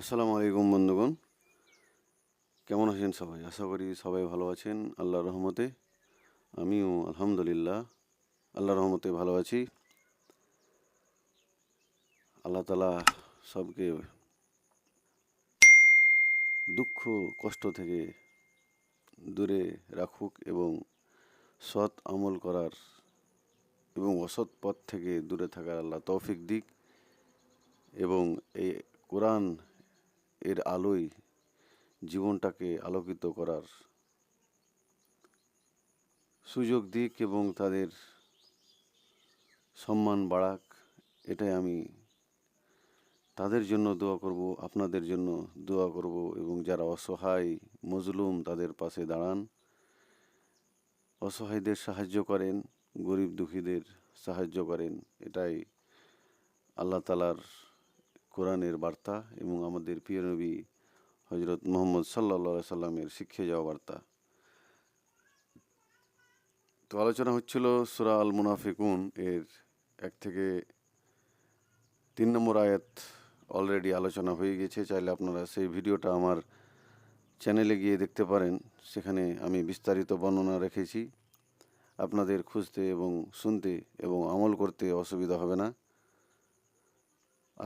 আসসালামু আলাইকুম বন্ধুগণ। কেমন আছেন সবাই? আশা করি সবাই ভালো আছেন। আল্লাহর রহমতে আমিও আলহামদুলিল্লাহ আল্লাহর রহমতে ভালো আছি। আল্লাহ তালা সবকে দুঃখ, কষ্ট থেকে দূরে রাখুক এবং সৎ আমল করার এবং অসৎ পথ থেকে দূরে থাকার আল্লাহ তৌফিক দিক এবং এই কোরআন এর আলোয় জীবনটাকে আলোকিত করার সুযোগ দিক এবং তাদের সম্মান বাড়াক, এটাই আমি তাদের জন্য দোয়া করব, আপনাদের জন্য দোয়া করব এবং যারা অসহায়, মজলুম তাদের পাশে দাঁড়ান। অসহায়দের সাহায্য করেন, গরিব দুঃখীদের সাহায্য করেন, এটাই আল্লাহ তালার কোরআনের বার্তা এবং আমাদের প্রিয় নবী হজরত মোহাম্মদ সাল্লা সাল্লামের শিক্ষে যাওয়া বার্তা। তো আলোচনা হচ্ছিল সুরা আল মুনাফিকুন এর এক থেকে তিন নম্বর আয়াত অলরেডি আলোচনা হয়ে গেছে। চাইলে আপনারা সেই ভিডিওটা আমার চ্যানেলে গিয়ে দেখতে পারেন। সেখানে আমি বিস্তারিত বর্ণনা রেখেছি। আপনাদের খুঁজতে এবং শুনতে এবং আমল করতে অসুবিধা হবে না।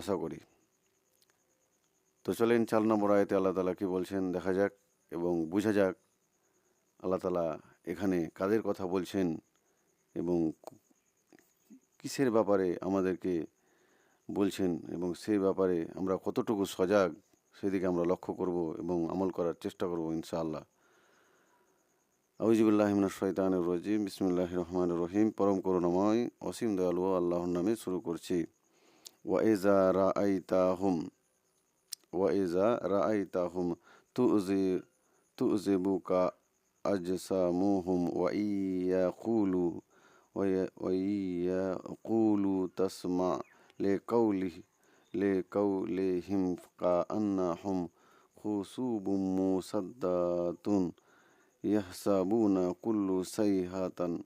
আশা করি। তো চলেন চার নম্বর আয়তে আল্লাহ তালা কী বলছেন? দেখা যাক এবং বোঝা যাক আল্লাহ তালা এখানে কাদের কথা বলছেন এবং কিসের ব্যাপারে আমাদেরকে বলছেন এবং সেই ব্যাপারে আমরা কতটুকু সজাগ সেদিকে আমরা লক্ষ্য করব এবং আমল করার চেষ্টা করব ইনশাআল্লাহ। আউজিবুল্লাহমিন শৈতান রজিম। বিসমুল্লাহ রহমান রহিম। পরম করুণাময়, অসীম দয়ালু আল্লাহর নামে শুরু করছি। ওয়াইজা রা وإذا رأيتهم تؤذي تؤذبك أجسامهم وإن يقولوا وإن يقولوا تسمع لقوله لقولهم كأنهم خصوب مصدات يحسبون كل سيحة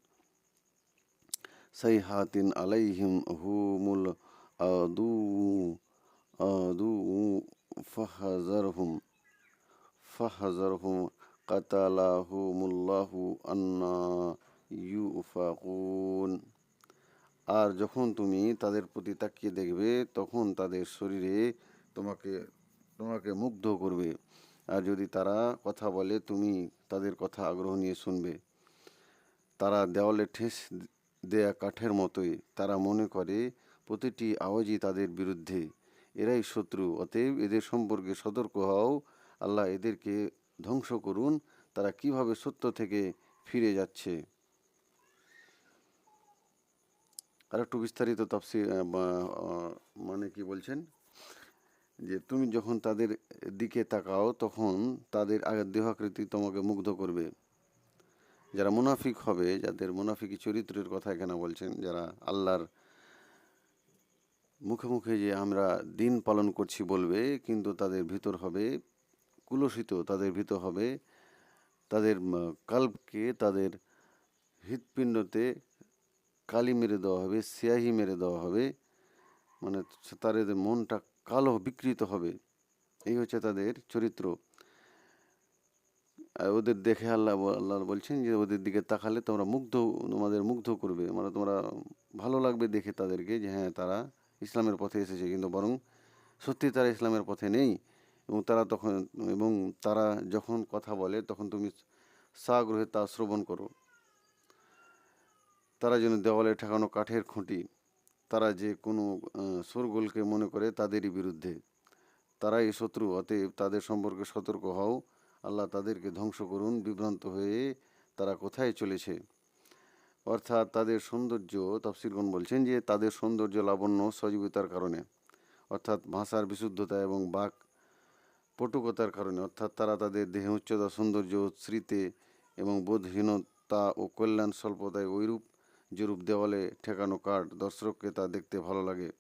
سيحة عليهم هم العدو عدو ফাহাজারহুম ফাহাজারহুম কাতালাহুমুল্লাহু আন্না ইউফাকুন আর যখন তুমি তাদের প্রতি তাকিয়ে দেখবে, তখন তাদের শরীরে তোমাকে তোমাকে মুগ্ধ করবে। আর যদি তারা কথা বলে, তুমি তাদের কথা আগ্রহ নিয়ে শুনবে। তারা দেওয়ালে ঠেস দেয়া কাঠের মতোই। তারা মনে করে, প্রতিটি আওয়াজই তাদের বিরুদ্ধে। এরাই শত্রু। অতএব এদের সম্পর্কে সতর্ক হও। আল্লাহ এদেরকে ধ্বংস করুন। তারা কীভাবে সত্য থেকে ফিরে যাচ্ছে? আর একটু বিস্তারিত তফসি মানে কি বলছেন? যে তুমি যখন তাদের দিকে তাকাও, তখন তাদের আগের দেহাকৃতি তোমাকে মুগ্ধ করবে। যারা মুনাফিক হবে, যাদের মুনাফিকি চরিত্রের কথা এখানে বলছেন, যারা আল্লাহর মুখে মুখে যে আমরা দিন পালন করছি বলবে, কিন্তু তাদের ভিতর হবে কুলসিত, তাদের ভিতর হবে তাদের কাল্পকে তাদের হৃৎপিণ্ডতে কালি মেরে দেওয়া হবে, সিয়াহি মেরে দেওয়া হবে মানে তাদের মনটা কালো বিকৃত হবে। এই হচ্ছে তাদের চরিত্র। আর ওদের দেখে আল্লাহ আল্লাহ বলছেন যে ওদের দিকে তাকালে তোমরা মুগ্ধ, তোমাদের মুগ্ধ করবে। মানে তোমরা ভালো লাগবে দেখে তাদেরকে যে হ্যাঁ তারা ইসলামের পথে এসেছে, কিন্তু বরং সত্যি তারা ইসলামের পথে নেই। এবং তারা তখন, এবং তারা যখন কথা বলে, তখন তুমি সাগ্রহে তা শ্রবণ করো। তারা যেন দেওয়ালে ঠেকানো কাঠের খুঁটি, তারা যে কোনো শোরগোলকে মনে করে তাদেরই বিরুদ্ধে। তারাই শত্রু, অতএব তাদের সম্পর্কে সতর্ক হও। আল্লাহ তাদেরকে ধ্বংস করুন, বিভ্রান্ত হয়ে তারা কোথায় চলেছে? অর্থাৎ তাদের সৌন্দর্য তফসিরগণ বলছেন যে তাদের সৌন্দর্য লাবণ্য সজীবিতার কারণে, অর্থাৎ ভাষার বিশুদ্ধতা এবং বাক পটুকতার কারণে, অর্থাৎ তারা তাদের দেহে উচ্চতা, সৌন্দর্য স্মৃতি এবং বোধহীনতা ও কল্যাণ স্বল্পতায় ওইরূপ যেরূপ দেওয়ালে ঠেকানো কাঠ দর্শককে তা দেখতে ভালো লাগে।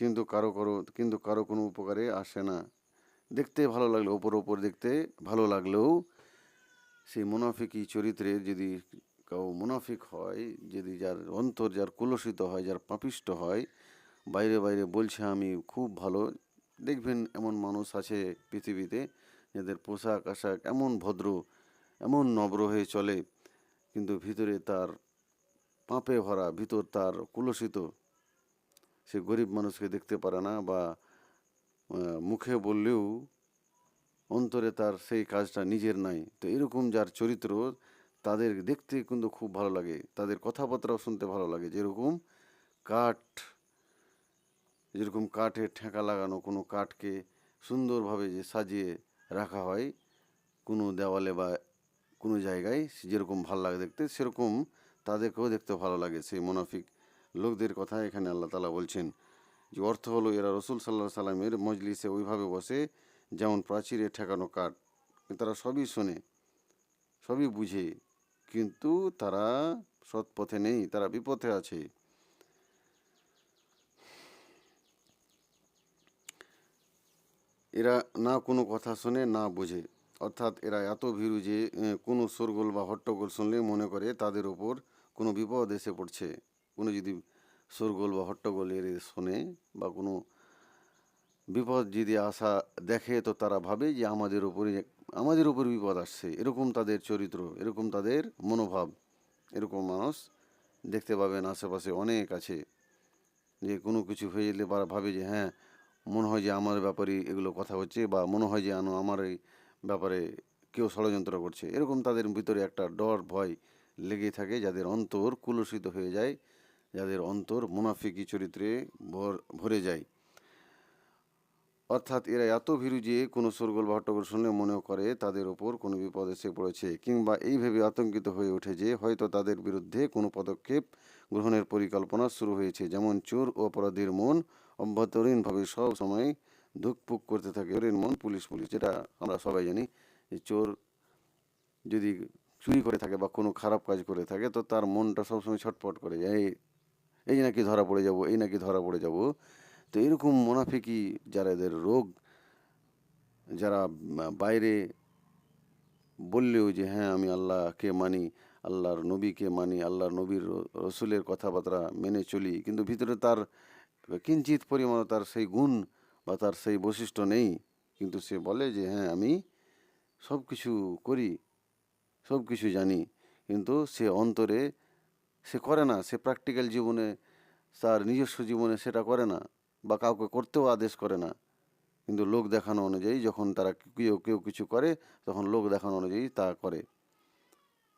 কিন্তু কারও কারও, কিন্তু কারও কোনো উপকারে আসে না। দেখতে ভালো লাগল, ওপর ওপর দেখতে ভালো লাগলেও সেই মুনাফিকি চরিত্রের যদি কেউ মুনাফিক হয়, যদি যার অন্তর যার কুলসিত হয়, যার পাপিষ্ট হয়, বাইরে বাইরে বলছে, আমি খুব ভালো। দেখবেন এমন মানুষ আছে পৃথিবীতে যাদের পোশাক আশাক এমন ভদ্র, এমন নব্র হয়ে চলে, কিন্তু ভিতরে তার পাপে ভরা, ভিতর তার কুলসিত। সে গরিব মানুষকে দেখতে পারে না বা মুখে বললেও অন্তরে তার সেই কাজটা নিজের নাই। তো এরকম যার চরিত্র তাদের দেখতে কিন্তু খুব ভালো লাগে। তাদের কথাবার্তাও শুনতে ভালো লাগে। যেরকম কাঠ, যেরকম কাঠের ঠেকা লাগানো, কোনো কাঠকে সুন্দরভাবে যে সাজিয়ে রাখা হয়, কোনো দেওয়ালে বা কোনো জায়গায় যেরকম ভালো লাগে দেখতে, সেরকম তাদেরকেও দেখতে ভালো লাগে। সেই মোনাফিক লোকদের কথা এখানে আল্লাহ তালা বলছেন যে, অর্থ হলো এরা রসুল সাল্লাহ সাল্লামের মজলিসে ওইভাবে বসে যেমন প্রাচীরে ঠেকানো কাঠ, তারা সবই শোনে, সবই বুঝে। কিন্তু তারা সৎ পথে নেই, তারা বিপথে আছে। এরা না কোনো কথা শোনে, না বোঝে। অর্থাৎ এরা এত ভীরু যে কোনো শোরগোল বা হট্টগোল শুনলে মনে করে তাদের ওপর কোনো বিপদ এসে পড়ছে। কোনো যদি শোরগোল বা হট্টগোল এর শোনে বা কোনো বিপদ যদি আসা দেখে, তো তারা ভাবে যে আমাদের উপরে আমাদের উপর বিপদ আসছে। এরকম তাদের চরিত্র, এরকম তাদের মনোভাব, এরকম মানুষ দেখতে পাবেন আশেপাশে অনেক আছে। যে কোনো কিছু হয়ে গেলে বা ভাবে যে হ্যাঁ মনে হয় যে আমার ব্যাপারে এগুলো কথা হচ্ছে বা মনে হয় যে আনো আমার এই ব্যাপারে কেউ ষড়যন্ত্র করছে। এরকম তাদের ভিতরে একটা ডর, ভয় লেগে থাকে। যাদের অন্তর কুলসিত হয়ে যায়, যাদের অন্তর মুনাফিকি চরিত্রে ভর, ভরে যায়। অর্থাৎ এরা এত ভীরু যে কোনো সরগোল বা হট্টগোল শুনলে মনে করে তাদের ওপর কোনো বিপদ এসে পড়েছে কিংবা এই ভেবে আতঙ্কিত হয়ে ওঠে যে হয়তো তাদের বিরুদ্ধে কোনো পদক্ষেপ গ্রহণের পরিকল্পনা শুরু হয়েছে। যেমন চোর ও অপরাধীর মন অভ্যন্তরীণভাবে সব সময় ধুকপুক করতে থাকে। চোরের মন পুলিশ পুলিশ, যেটা আমরা সবাই জানি যে চোর যদি চুরি করে থাকে বা কোনো খারাপ কাজ করে থাকে তো তার মনটা সবসময় ছটপট করে যায় এই নাকি ধরা পড়ে যাব, এই নাকি ধরা পড়ে যাব। তো এরকম মোনাফিকি যারা এদের রোগ, যারা বাইরে বললেও যে হ্যাঁ আমি আল্লাহকে মানি, আল্লাহর নবীকে মানি, আল্লাহর নবীর রসুলের কথাবার্তা মেনে চলি। কিন্তু ভিতরে তার কিঞ্চিত পরিমাণে তার সেই গুণ বা তার সেই বৈশিষ্ট্য নেই। কিন্তু সে বলে যে হ্যাঁ আমি সব কিছু করি সব কিছু জানি। কিন্তু সে অন্তরে সে করে না। সে প্র্যাকটিক্যাল জীবনে, তার নিজস্ব জীবনে সেটা করে না। বা কাউকে করতেও আদেশ করে না। কিন্তু লোক দেখানো অনুযায়ী যখন তারা কেউ কেউ কিছু করে, তখন লোক দেখানো অনুযায়ী তা করে।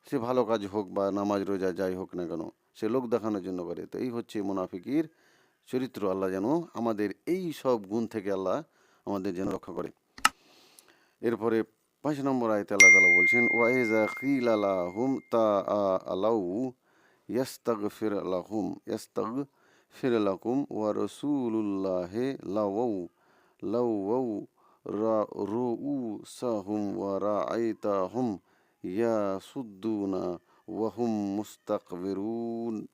সে ভালো কাজ হোক বা নামাজ, রোজা যাই হোক না কেন, সে লোক দেখানোর জন্য করে। তো এই হচ্ছে মুনাফিকির চরিত্র। আল্লাহ যেন আমাদের এই সব গুণ থেকে আল্লাহ আমাদের যেন রক্ষা করে। এরপরে পাঁচ নম্বর আয়তে আল্লাহ তালা বলছেন ওয়াইজা আলাহুম তা আলাউ ইয়াস্তাগ ফির আলাহুম ইয়াস্তাগ ফির আলাকুম ওয়া রসুল্লাহে লাউ লাউ রা রু সাহুম ওয়া রা আইতাহুম ইয়া সুদ্দুনা ওয়াহুম মুস্তাকবিরুন।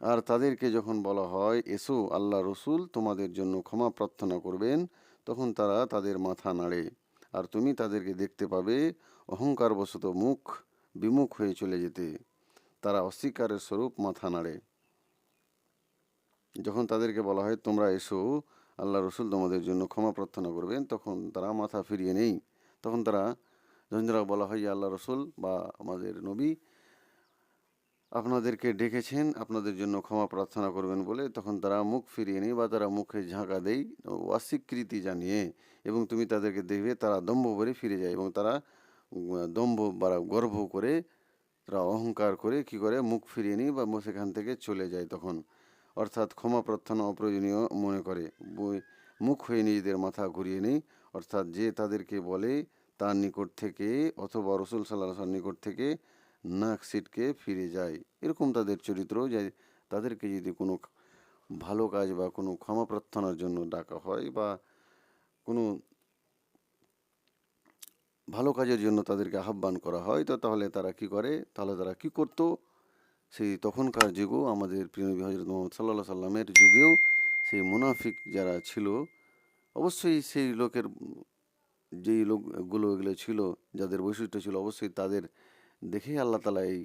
আর তাদেরকে যখন বলা হয়, এসো আল্লাহ রসুল, তোমাদের জন্য ক্ষমা প্রার্থনা করবেন, তখন তারা তাদের মাথা নাড়ে। আর তুমি তাদেরকে দেখতে পাবে, অহংকারবশত মুখ বিমুখ হয়ে চলে যেতে। তারা অস্বীকারের স্বরূপ মাথা নাড়ে। যখন তাদেরকে বলা হয়, তোমরা এসো, আল্লাহ রসুল তোমাদের জন্য ক্ষমা প্রার্থনা করবেন, তখন তারা মাথা ফিরিয়ে নেই। তখন তারা যখন তারা বলা হয় আল্লাহ রসুল বা আমাদের নবী, আপনাদেরকে ডেকেছেন, আপনাদের জন্য ক্ষমা প্রার্থনা করবেন বলে তখন তারা মুখ ফিরিয়ে নেই বা তারা মুখে ঝাঁকা দেয় অস্বীকৃতি জানিয়ে এবং তুমি তাদেরকে দেখবে তারা দম্ভ করে ফিরে যায় এবং তারা দম্ভ বা গর্ব করে তারা অহংকার করে কি করে, মুখ ফিরিয়ে নিই বা সেখান থেকে চলে যায় তখন। অর্থাৎ ক্ষমা প্রার্থনা অপ্রয়োজনীয় মনে করে। মুখ হয়ে নিজেদের মাথা ঘুরিয়ে নেই। অর্থাৎ যে তাদেরকে বলে, তার নিকট থেকে অথবা রসুল সাল্লাহ নিকট থেকে নাক সিটকে ফিরে যায়। এরকম তাদের চরিত্র যে তাদেরকে যদি কোনো ভালো কাজ বা কোনো ক্ষমা প্রার্থনার জন্য ডাকা হয় বা কোনো ভালো কাজের জন্য তাদেরকে আহ্বান করা হয়, তো তাহলে তারা কি করে? তাহলে তারা কি করত? সেই তখনকার যুগেও আমাদের প্রিয় নবী হজরত মোহাম্মদ সাল্লাহ সাল্লামের যুগেও সেই মুনাফিক যারা ছিল, অবশ্যই সেই লোকের, যেই লোকগুলো এগুলো ছিল, যাদের বৈশিষ্ট্য ছিল, অবশ্যই তাদের দেখেই আল্লাহ তালা এই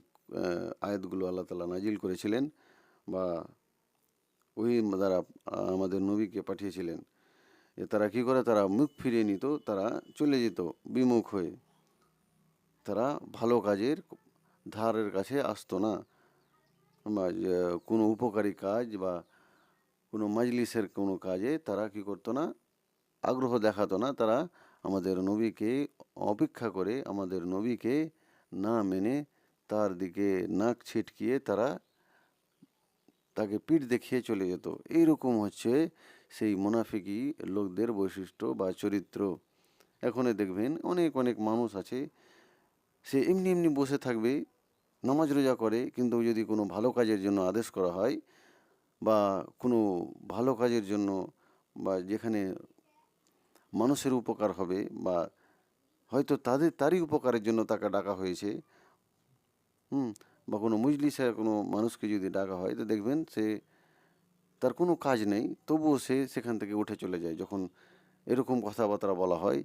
আয়াতগুলো আল্লাহ তালা নাজিল করেছিলেন বা ওই দ্বারা আমাদের নবীকে পাঠিয়েছিলেন। এ তারা কি করে, তারা মুখ ফিরিয়ে নিত, তারা চলে যেত বিমুখ হয়ে। তারা ভালো কাজের ধারের কাছে আসতো না। যে কোনো উপকারী কাজ বা কোনো মাজলিসের কোনো কাজে তারা কি করতো না, আগ্রহ দেখাতো না, তারা আমাদের নবীকে অপেক্ষা করে আমাদের নবীকে না মেনে তার দিকে নাক ছিটকিয়ে তারা তাকে পিঠ দেখিয়ে চলে যেত। এইরকম হচ্ছে সেই মুনাফিকি লোকদের বৈশিষ্ট্য বা চরিত্র। এখনে দেখবেন অনেক অনেক মানুষ আছে, সে এমনি এমনি বসে থাকবে নামাজ রোজা করে, কিন্তু যদি কোনো ভালো কাজের জন্য আদেশ করা হয় বা কোনো ভালো কাজের জন্য বা যেখানে মানুষের উপকার হবে বা হয়তো তাদের, তারই উপকারের জন্য তাকে ডাকা হয়েছে, হুম, বা কোনো মজলিসে কোনো মানুষকে যদি ডাকা হয়, তো দেখবেন সে তার কোনো কাজ নেই, তবুও সে সেখান থেকে উঠে চলে যায়। যখন এরকম কথাবার্তা বলা হয়,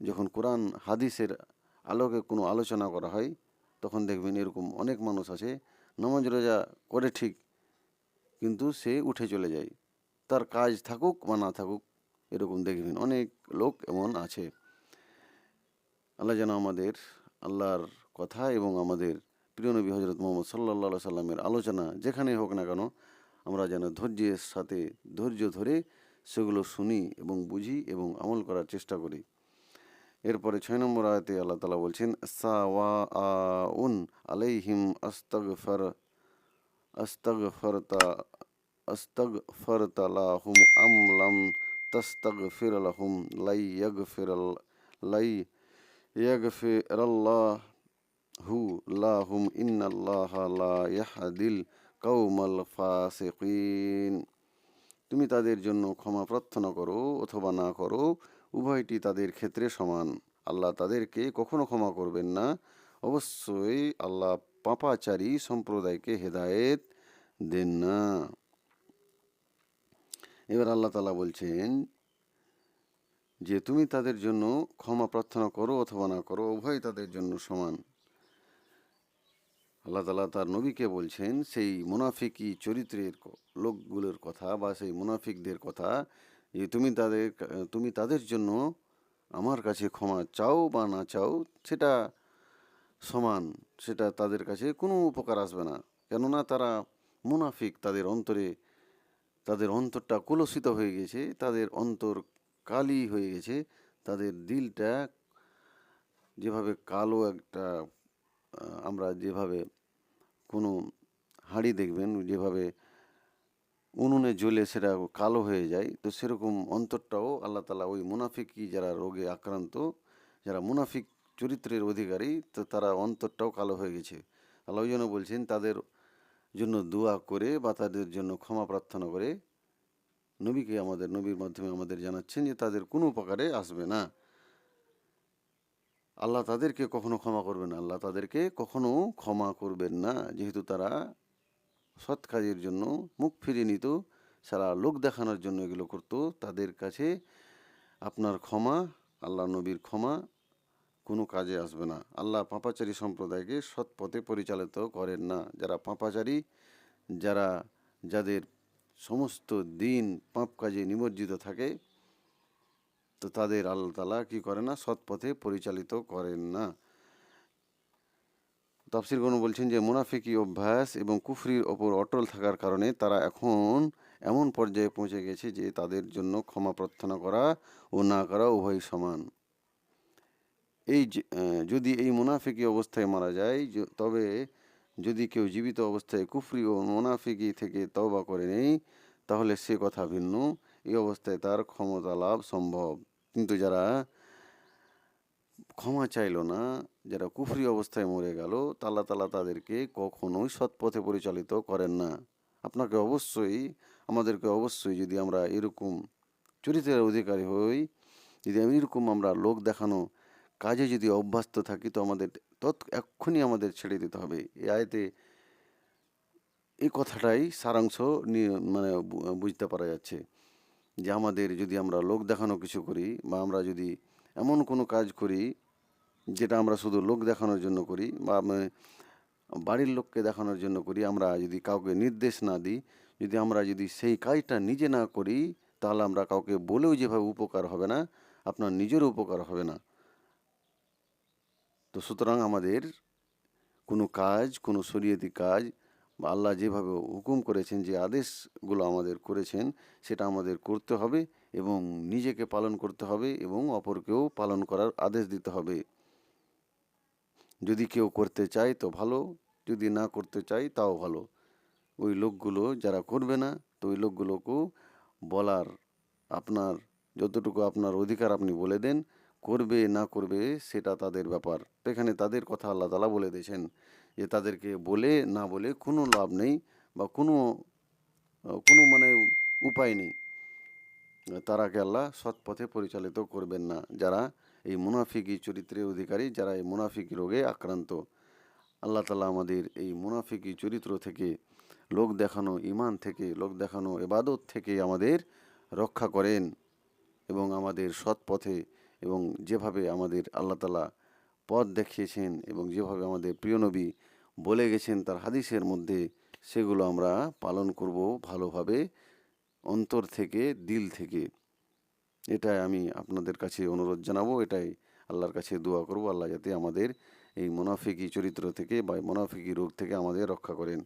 যখন কোরআন, হাদিসের আলোকে কোনো আলোচনা করা হয় তখন দেখবেন এরকম অনেক মানুষ আছে নামাজ রোজা করে ঠিক, কিন্তু সে উঠে চলে যায়। তার কাজ থাকুক বা না থাকুক, এরকম দেখবেন অনেক লোক এমন আছে। আল্লাহ যেন আমাদের আল্লাহর কথা এবং আমাদের প্রিয় নবী হজরত মোহাম্মদ সাল্লা সাল্লামের আলোচনা যেখানে হোক না কেন, আমরা যেন ধৈর্যের সাথে ধৈর্য ধরে সেগুলো শুনি এবং বুঝি এবং আমল করার চেষ্টা করি। এরপরে ছয় নম্বর আয়তে আল্লাহ তালা বলছেন সাওয়া উন আলাইহিম আস্তগফর, আস্তগফরতা আস্তগফরতা লাহুম আম লাম তাস্তগফির লাহুম লাই ইয়াগফির লাই ইয়াগফির আল্লাহু লাহুম ইন্নাল্লাহ লা ইয়াহদিল কৌমাল ফাসিকিন। তুমি তাদের জন্য ক্ষমা প্রার্থনা করো অথবা না করো উভয়টি তাদের ক্ষেত্রে সমান। আল্লাহ তাদেরকে কখনো ক্ষমা করবেন না। অবশ্যই আল্লাহ পাপাচারী সম্প্রদায়কে হেদায়েত দেন না। এবার আল্লাহ তালা বলছেন যে, তুমি তাদের জন্য ক্ষমা প্রার্থনা করো অথবা না করো উভয় তাদের জন্য সমান। আল্লাহ তালা তার নবীকে বলছেন, সেই মুনাফিকি চরিত্রের লোকগুলোর কথা বা সেই মুনাফিকদের কথা তুমি তাদের তুমি তাদের জন্য আমার কাছে ক্ষমা চাও বা না চাও, সেটা সমান, সেটা তাদের কাছে কোনো উপকার আসবে না। কেননা তারা মুনাফিক, তাদের অন্তরে, তাদের অন্তরটা কলুষিত হয়ে গেছে, তাদের অন্তর কালি হয়ে গেছে, তাদের দিলটা যেভাবে কালো একটা আমরা যেভাবে কোনো হাঁড়ি দেখবেন, যেভাবে উনুনে জ্বলে সেটা কালো হয়ে যায়। তো সেরকম অন্তরটাও আল্লাহ তালা ওই মুনাফিকি যারা রোগে আক্রান্ত, যারা মুনাফিক চরিত্রের অধিকারী, তো তারা অন্তরটাও কালো হয়ে গেছে। আল্লাহ জন্য বলছেন, তাদের জন্য দোয়া করে বা তাদের জন্য ক্ষমা প্রার্থনা করে নবীকে আমাদের, নবীর মাধ্যমে আমাদের জানাচ্ছেন যে তাদের কোনো উপকারে আসবে না। আল্লাহ তাদেরকে কখনো ক্ষমা করবেন না। আল্লাহ তাদেরকে কখনো ক্ষমা করবেন না। যেহেতু তারা সৎ কাজের জন্য মুখ ফিরিয়ে নিত, সারা লোক দেখানোর জন্য এগুলো করতো। তাদের কাছে আপনার ক্ষমা, আল্লাহ নবীর ক্ষমা কোনো কাজে আসবে না। আল্লাহ পাপাচারী সম্প্রদায়কে সৎ পথে পরিচালিত করেন না। যারা পাপাচারী, যারা, যাদের সমস্ত দিন পাপ কাজে নিমজ্জিত থাকে, তো তাদের আল্লাহ তালা কি করে না? সৎ পথে পরিচালিত করেন না। তাফসির গণ বলছেন যে, মুনাফিকি অভ্যাস এবং কুফরির ওপর অটল থাকার কারণে তারা এখন এমন পর্যায়ে পৌঁছে গেছে যে, তাদের জন্য ক্ষমা প্রার্থনা করা ও না করা উভয় সমান। এই যদি এই মুনাফিকি অবস্থায় মারা যায় তবে যদি কেউ জীবিত অবস্থায় কুফরি ও মুনাফিকি থেকে তওবা করে নেই, তাহলে সে কথা ভিন্ন। এই অবস্থায় তার ক্ষমতা লাভ সম্ভব। কিন্তু যারা ক্ষমা চাইলো না, যারা কুফরি অবস্থায় মরে গেল তা আল্লাহ তালা তাদেরকে কখনোই সৎ পথে পরিচালিত করেন না। আপনাকে অবশ্যই, আমাদেরকে অবশ্যই যদি আমরা এরকম চরিত্রের অধিকারী হই, যদি এরকম আমরা লোক দেখানো কাজে যদি অভ্যস্ত থাকি, তো আমাদের তৎ এক্ষুনি আমাদের ছেড়ে দিতে হবে। এই আয়তে এই কথাটাই সারাংশ নিয়ে মানে বুঝতে পারা যাচ্ছে যে আমাদের যদি আমরা লোক দেখানো কিছু করি বা আমরা যদি এমন কোনো কাজ করি যেটা আমরা শুধু লোক দেখানোর জন্য করি বা বাড়ির লোককে দেখানোর জন্য করি, আমরা যদি কাউকে নির্দেশ না দিই, যদি আমরা যদি সেই কাজটা নিজে না করি, তাহলে আমরা কাউকে বলেও যেভাবে উপকার হবে না, আপনার নিজেরও উপকার হবে না। তো সুতরাং আমাদের কোনো কাজ, কোনো শরীয়তি কাজ বা আল্লাহ যেভাবে হুকুম করেছেন, যে আদেশগুলো আমাদের করেছেন, সেটা আমাদের করতে হবে এবং নিজেকে পালন করতে হবে এবং অপরকেও পালন করার আদেশ দিতে হবে। যদি কেউ করতে চায় তো ভালো, যদি না করতে চায় তাও ভালো। ওই লোকগুলো যারা করবে না, তো ওই লোকগুলোকেও বলার আপনার, যতটুকু আপনার অধিকার আপনি বলে দেন, করবে না করবে সেটা তাদের ব্যাপার। তো এখানে তাদের কথা আল্লাহ তালা বলে দিয়েছেন যে তাদেরকে বলে না বলে কোনো লাভ নেই বা কোনো কোনো মানে উপায় নেই। তারাকে আল্লাহ সৎ পথে পরিচালিত করবেন না। যারা এই মুনাফিকি চরিত্রের অধিকারী যারা এই মুনাফিকি রোগে আক্রান্ত। আল্লাহ তালা আমাদের এই মুনাফিকি চরিত্র থেকে লোক দেখানো ইমান থেকে লোক দেখানো এবাদত থেকে আমাদের রক্ষা করেন এবং আমাদের সৎ পথে এবং যেভাবে আমাদের আল্লাহ তালা পথ দেখিয়েছেন এবং যেভাবে আমাদের প্রিয় নবী বলে গেছেন তার হাদিসের মধ্যে, সেগুলো আমরা পালন করব ভালোভাবে অন্তর থেকে, দিল থেকে। এটাই আমি আপনাদের কাছে অনুরোধ জানাব, এটাই আল্লাহর কাছে দোয়া করব, আল্লাহ যাতে আমাদের এই মুনাফিকি চরিত্র থেকে বা মুনাফিকি রোগ থেকে আমাদের রক্ষা করেন।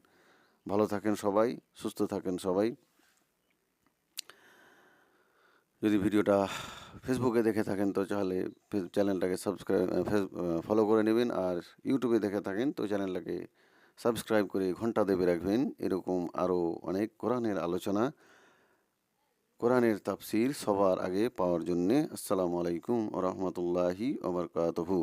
ভালো থাকেন সবাই, সুস্থ থাকেন সবাই। যদি ভিডিওটা ফেসবুকে দেখে থাকেন তো তাহলে চ্যানেলটাকে সাবস্ক্রাইব ফলো করে নেবেন আর ইউটিউবে দেখে থাকেন তো চ্যানেলটাকে সাবস্ক্রাইব করে ঘণ্টা দেবে রাখবেন। এরকম আরও অনেক কোরআনের আলোচনা কোরআনের তাফসির সবার আগে পাওয়ার জন্যে আসসালামু আলাইকুম ও রহমতুল্লাহি ওবরকাতহু